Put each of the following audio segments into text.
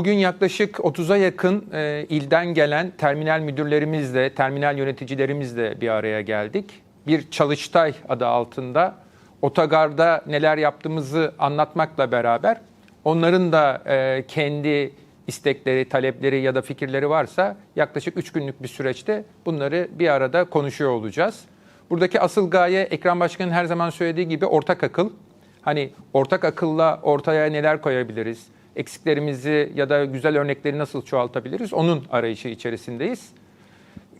Bugün yaklaşık 30'a yakın e, ilden gelen terminal müdürlerimizle, terminal yöneticilerimizle bir araya geldik. Bir çalıştay adı altında otogarda neler yaptığımızı anlatmakla beraber onların da e, kendi istekleri, talepleri ya da fikirleri varsa yaklaşık 3 günlük bir süreçte bunları bir arada konuşuyor olacağız. Buradaki asıl gaye Ekrem Başkan'ın her zaman söylediği gibi ortak akıl. Hani ortak akılla ortaya neler koyabiliriz? Eksiklerimizi ya da güzel örnekleri nasıl çoğaltabiliriz? Onun arayışı içerisindeyiz.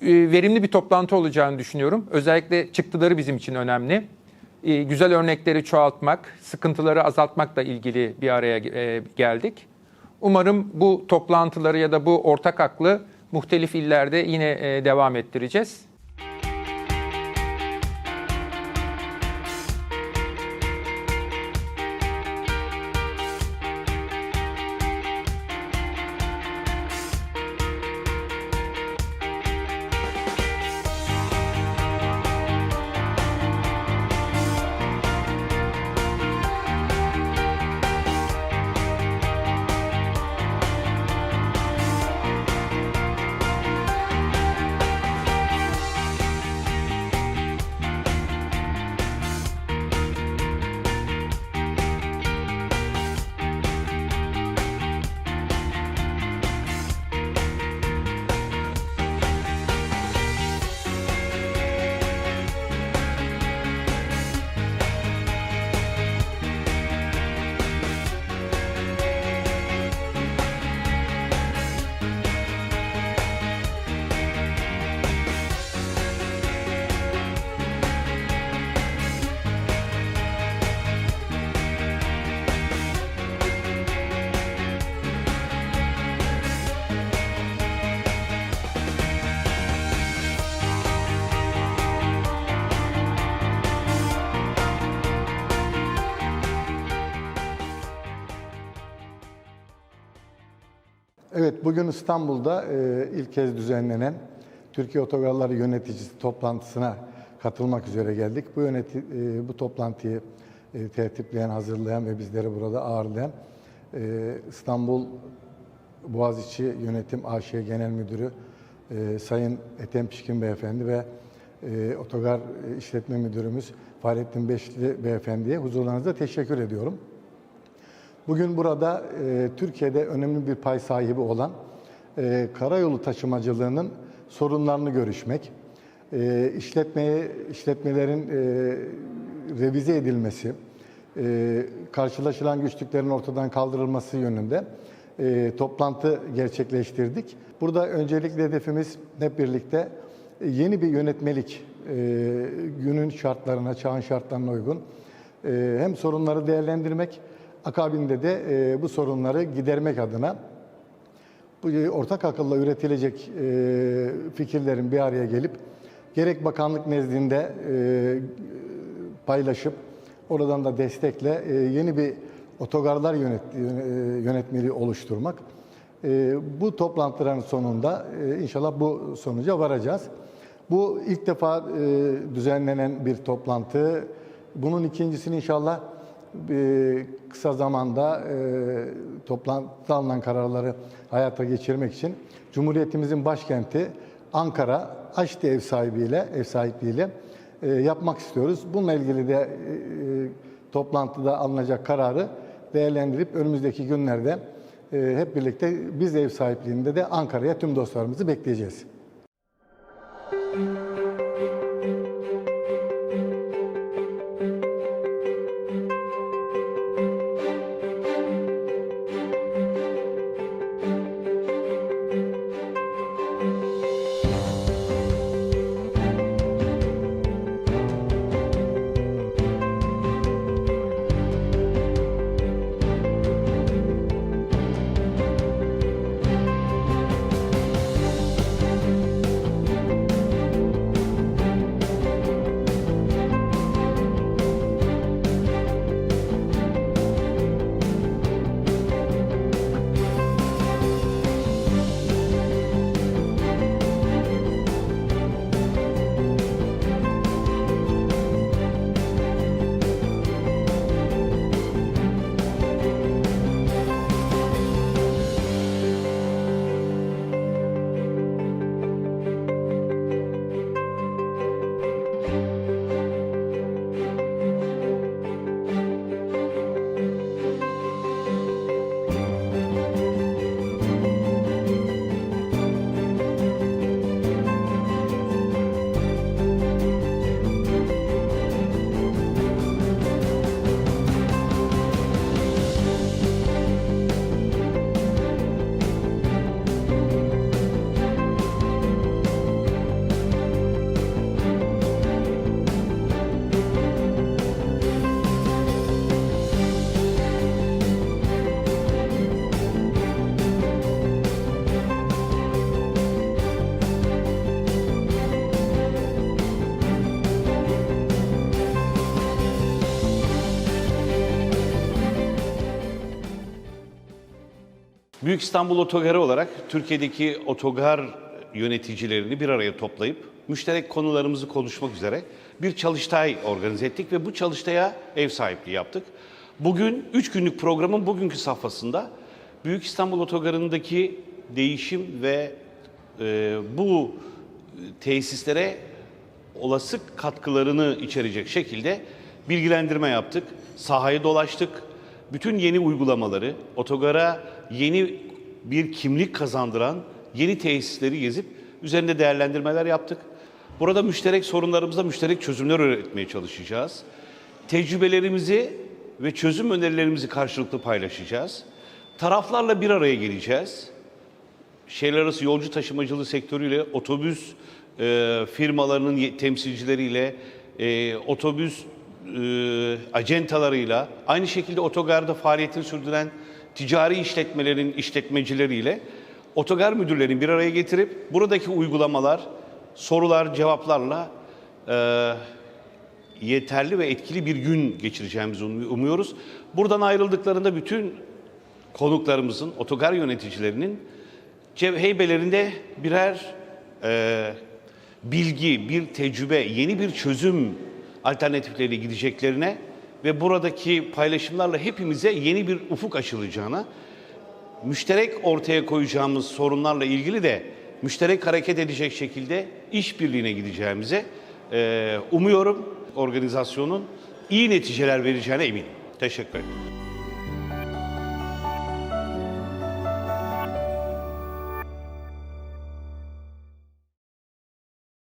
Ee, Verimli bir toplantı olacağını düşünüyorum. Özellikle çıktıları bizim için önemli. Ee, Güzel örnekleri çoğaltmak, sıkıntıları azaltmakla ilgili bir araya e, geldik. Umarım bu toplantıları ya da bu ortak aklı muhtelif illerde yine e, devam ettireceğiz. Evet, bugün İstanbul'da e, ilk kez düzenlenen Türkiye Otogarları Yöneticisi toplantısına katılmak üzere geldik. Bu yöneti, e, bu toplantıyı e, tertipleyen, hazırlayan ve bizleri burada ağırlayan e, İstanbul Boğaziçi Yönetim AŞ Genel Müdürü e, Sayın Ethem Pişkin Beyefendi ve e, Otogar İşletme Müdürümüz Fahrettin Beşli Beyefendi'ye huzurlarınızda teşekkür ediyorum. Bugün burada e, Türkiye'de önemli bir pay sahibi olan e, karayolu taşımacılığının sorunlarını görüşmek, e, işletmeye işletmelerin e, revize edilmesi, e, karşılaşılan güçlüklerin ortadan kaldırılması yönünde e, toplantı gerçekleştirdik. Burada öncelikle hedefimiz hep birlikte e, yeni bir yönetmelik, e, günün şartlarına, çağın şartlarına uygun e, hem sorunları değerlendirmek, akabinde de e, bu sorunları gidermek adına bu ortak akılla üretilecek e, fikirlerin bir araya gelip gerek bakanlık nezdinde e, paylaşıp oradan da destekle e, yeni bir otogarlar yönet, yönetmeliği oluşturmak. E, bu toplantıların sonunda e, inşallah bu sonuca varacağız. Bu ilk defa e, düzenlenen bir toplantı. Bunun ikincisini inşallah kısa zamanda e, toplantıda alınan kararları hayata geçirmek için Cumhuriyetimizin başkenti Ankara Aşti ev sahibiyle ev sahipliğiyle e, yapmak istiyoruz. Bununla ilgili de e, toplantıda alınacak kararı değerlendirip önümüzdeki günlerde e, hep birlikte biz ev sahipliğinde de Ankara'ya tüm dostlarımızı bekleyeceğiz. Büyük İstanbul Otogarı olarak Türkiye'deki otogar yöneticilerini bir araya toplayıp müşterek konularımızı konuşmak üzere bir çalıştay organize ettik ve bu çalıştaya ev sahipliği yaptık. Bugün 3 günlük programın bugünkü safhasında Büyük İstanbul Otogarı'ndaki değişim ve e, bu tesislere olası katkılarını içerecek şekilde bilgilendirme yaptık. Sahayı dolaştık. Bütün yeni uygulamaları, otogara yeni bir kimlik kazandıran yeni tesisleri gezip üzerinde değerlendirmeler yaptık. Burada müşterek sorunlarımıza müşterek çözümler üretmeye çalışacağız. Tecrübelerimizi ve çözüm önerilerimizi karşılıklı paylaşacağız. Taraflarla bir araya geleceğiz şehirler arası yolcu taşımacılığı sektörüyle, otobüs e, firmalarının temsilcileriyle, e, otobüs e, acentalarıyla, aynı şekilde otogarda faaliyetini sürdüren ticari işletmelerin işletmecileriyle otogar müdürlerini bir araya getirip buradaki uygulamalar, sorular, cevaplarla e, yeterli ve etkili bir gün geçireceğimizi um- umuyoruz. Buradan ayrıldıklarında bütün konuklarımızın, otogar yöneticilerinin heybelerinde birer e, bilgi, bir tecrübe, yeni bir çözüm alternatifleriyle gideceklerine ve buradaki paylaşımlarla hepimize yeni bir ufuk açılacağına, müşterek ortaya koyacağımız sorunlarla ilgili de müşterek hareket edecek şekilde işbirliğine gideceğimize e, umuyorum organizasyonun iyi neticeler vereceğine eminim. Teşekkür ederim.